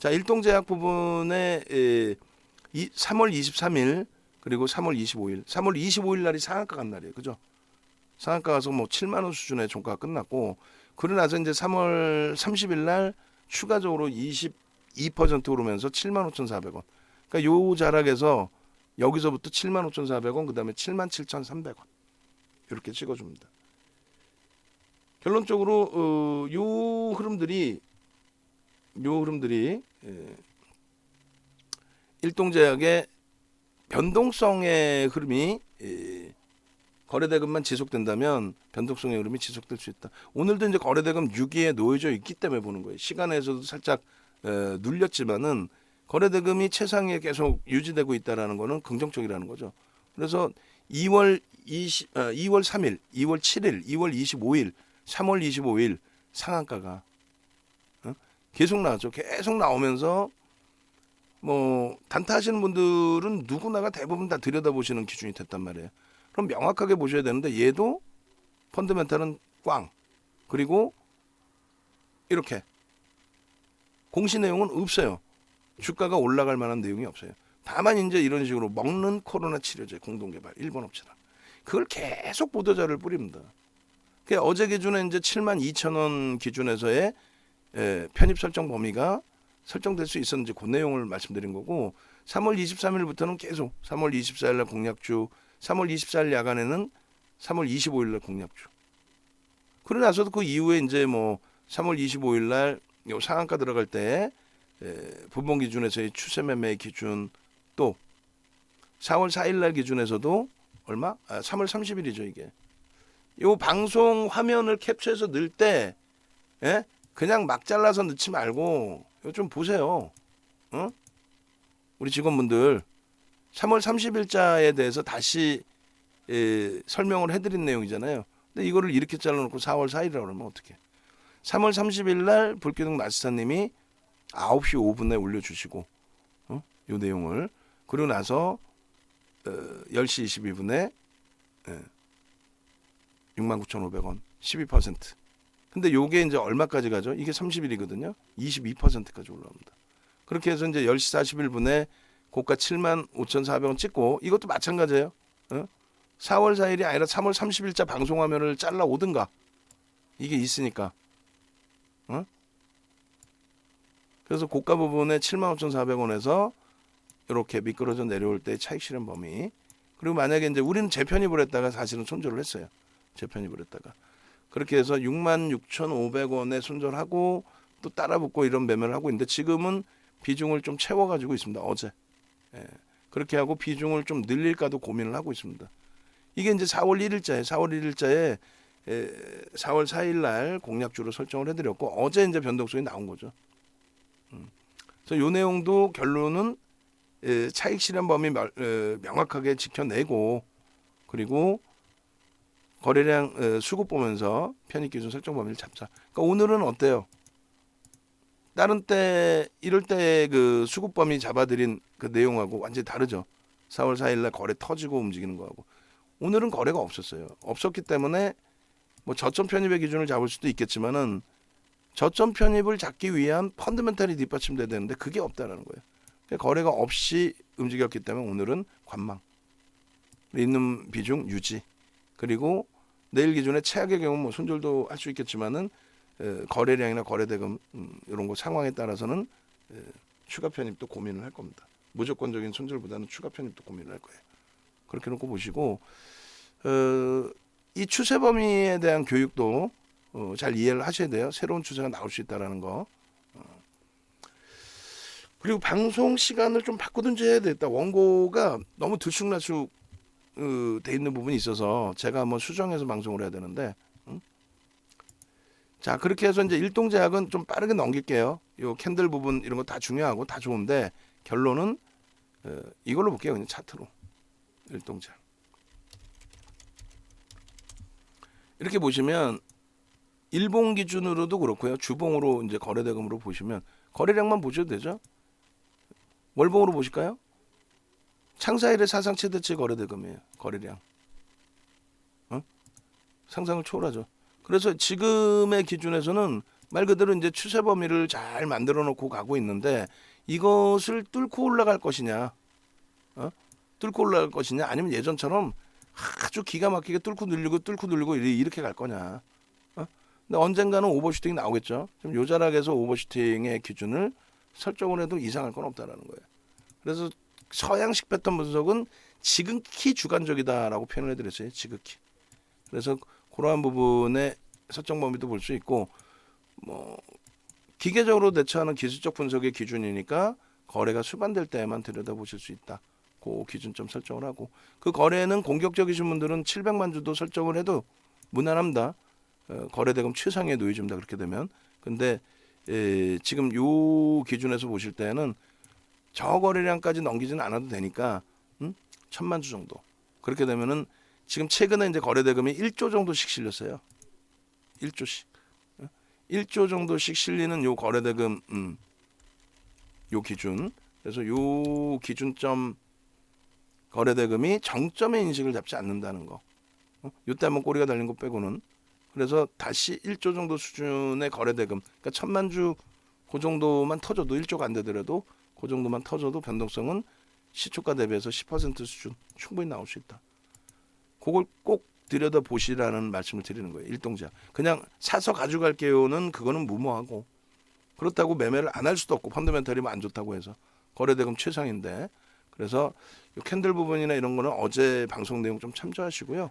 자 일동제약 부분에 에, 이, 3월 23일 그리고 3월 25일, 3월 25일 날이 상한가 간 날이에요, 그죠? 상한가 가서 뭐 7만 원 수준의 종가가 끝났고 그러고 나서 이제 3월 30일 날 추가적으로 22% 오르면서 7만 5,400원. 그러니까 요 자락에서 여기서부터 7만 5,400원, 그다음에 7만 7,300원 이렇게 찍어줍니다. 결론적으로 어, 요 흐름들이 요 흐름들이 예, 일동제약의 변동성의 흐름이 예, 거래대금만 지속된다면 변동성의 흐름이 지속될 수 있다. 오늘도 이제 거래대금 6위에 놓여져 있기 때문에 보는 거예요. 시간에서도 살짝 에, 눌렸지만은 거래대금이 최상위에 계속 유지되고 있다라는 거는 긍정적이라는 거죠. 그래서 2월 20, 아, 2월 3일, 2월 7일, 2월 25일, 3월 25일 상한가가 어? 계속 나왔죠. 계속 나오면서 뭐 단타 하시는 분들은 누구나가 대부분 다 들여다보시는 기준이 됐단 말이에요. 그럼 명확하게 보셔야 되는데 얘도 펀드멘탈은 꽝 그리고 이렇게 공시 내용은 없어요. 주가가 올라갈 만한 내용이 없어요. 다만 이제 이런 식으로 먹는 코로나 치료제 공동 개발 일본 업체다. 그걸 계속 보도자를 뿌립니다. 그 어제 기준에 이제 7만 2천 원 기준에서의 에, 편입 설정 범위가 설정될 수 있었는지 그 내용을 말씀드린 거고 3월 23일부터는 계속 3월 24일 날 공약주 3월 24일 야간에는 3월 25일 날 공약주. 그러고 나서도 그 이후에 이제 뭐 3월 25일 날 요 상한가 들어갈 때 에, 분봉 기준에서의 추세 매매 기준 또 4월 4일 날 기준에서도 얼마? 아, 3월 30일이죠 이게. 요 방송 화면을 캡처해서 넣을 때 예? 그냥 막 잘라서 넣지 말고 이거 좀 보세요. 어? 우리 직원분들 3월 30일자에 대해서 다시 에, 설명을 해드린 내용이잖아요. 근데 이거를 이렇게 잘라놓고 4월 4일이라고 그러면 어떡해. 3월 30일 날 불기둥 나스타님이 9시 5분에 올려주시고 어? 요 내용을 그리고 나서 어, 10시 22분에 예, 69,500원 12%. 근데 요게 이제 얼마까지 가죠? 이게 30일이거든요. 22%까지 올라옵니다. 그렇게 해서 이제 10시 41분에 고가 7만 5,400원 찍고 이것도 마찬가지예요. 어? 4월 4일이 아니라 3월 30일자 방송 화면을 잘라 오든가 이게 있으니까. 어? 그래서 고가 부분에 7만 5,400원에서 이렇게 미끄러져 내려올 때 차익 실현 범위. 그리고 만약에 이제 우리는 재편입을 했다가 사실은 손절을 했어요. 재편입을 했다가. 그렇게 해서 6만 6,500원에 손절하고 또 따라붙고 이런 매매를 하고 있는데 지금은 비중을 좀 채워가지고 있습니다. 어제. 예. 그렇게 하고 비중을 좀 늘릴까도 고민을 하고 있습니다. 이게 이제 4월 1일자에 4월 1일자에 에, 4월 4일 날 공약주로 설정을 해드렸고 어제 이제 변동성이 나온 거죠. 음. 그래서 요 내용도 결론은 에, 차익 실현 범위 명확하게 지켜내고 그리고 거래량 에, 수급 보면서 편입 기준 설정 범위를 잡자. 그러니까 오늘은 어때요? 다른 때 이럴 때 그 수급 범위 잡아드린 그 내용하고 완전히 다르죠. 4월 4일 날 거래 터지고 움직이는 거하고 오늘은 거래가 없었어요. 없었기 때문에 뭐 저점 편입의 기준을 잡을 수도 있겠지만은 저점 편입을 잡기 위한 펀드멘탈이 뒷받침돼야 되는데 그게 없다라는 거예요. 그러니까 거래가 없이 움직였기 때문에 오늘은 관망 있는 비중 유지 그리고 내일 기준에 최악의 경우 뭐 손절도 할 수 있겠지만은 에, 거래량이나 거래대금 음, 이런 거 상황에 따라서는 에, 추가 편입도 고민을 할 겁니다. 무조건적인 손절보다는 추가 편입도 고민을 할 거예요. 그렇게 놓고 보시고 어, 이 추세 범위에 대한 교육도 어, 잘 이해를 하셔야 돼요. 새로운 추세가 나올 수 있다라는 거. 어. 그리고 방송 시간을 좀 바꾸든지 해야 되겠다. 원고가 너무 들쑥날쑥 어, 돼 있는 부분이 있어서 제가 한번 수정해서 방송을 해야 되는데. 응? 자 그렇게 해서 이제 일동 제약은 좀 빠르게 넘길게요. 요 캔들 부분 이런 거 다 중요하고 다 좋은데 결론은 어, 이걸로 볼게요. 그냥 차트로 일동 제약. 이렇게 보시면 일봉 기준으로도 그렇고요. 주봉으로 이제 거래대금으로 보시면 거래량만 보셔도 되죠. 월봉으로 보실까요? 창사일의 사상 최대치 거래 대금이에요. 거래량. 어? 상상을 초월하죠. 그래서 지금의 기준에서는 말 그대로 이제 추세 범위를 잘 만들어 놓고 가고 있는데 이것을 뚫고 올라갈 것이냐, 어? 뚫고 올라갈 것이냐, 아니면 예전처럼 아주 기가 막히게 뚫고 늘리고 뚫고 늘리고 이렇게 갈 거냐. 어? 근데 언젠가는 오버슈팅이 나오겠죠. 좀 요자락에서 오버슈팅의 기준을 설정을 해도 이상할 건 없다라는 거예요. 그래서 서양식 패턴 분석은 지극히 주관적이다라고 표현을 해드렸어요. 지극히. 그래서 그러한 부분의 설정 범위도 볼 수 있고 뭐 기계적으로 대처하는 기술적 분석의 기준이니까 거래가 수반될 때에만 들여다보실 수 있다. 그 기준점 설정을 하고 그 거래는 공격적이신 분들은 700만 주도 설정을 해도 무난합니다. 어, 거래 대금 최상위에 놓여집니다. 그렇게 되면 근데 에, 지금 요 기준에서 보실 때는 저 거래량까지 넘기지는 않아도 되니까 음? 천만 주 정도 그렇게 되면은 지금 최근에 이제 거래 대금이 1조 정도씩 실렸어요. 1조씩. 1조 정도씩 실리는 요 거래 대금 음, 요 기준. 그래서 요 기준점 거래 대금이 정점의 인식을 잡지 않는다는 거. 어? 요때 한번 꼬리가 달린 거 빼고는 그래서 다시 1조 정도 수준의 거래 대금, 그러니까 천만 주 그 정도만 터져도 1조가 안 되더라도 그 정도만 터져도 변동성은 시초가 대비해서 10% 수준 충분히 나올 수 있다. 그걸 꼭 들여다 보시라는 말씀을 드리는 거예요. 일동자. 그냥 사서 가져갈게요는 그거는 무모하고 그렇다고 매매를 안 할 수도 없고 펀더멘털이 안 좋다고 해서 거래대금 최상인데 그래서 요 캔들 부분이나 이런 거는 어제 방송 내용 좀 참조하시고요.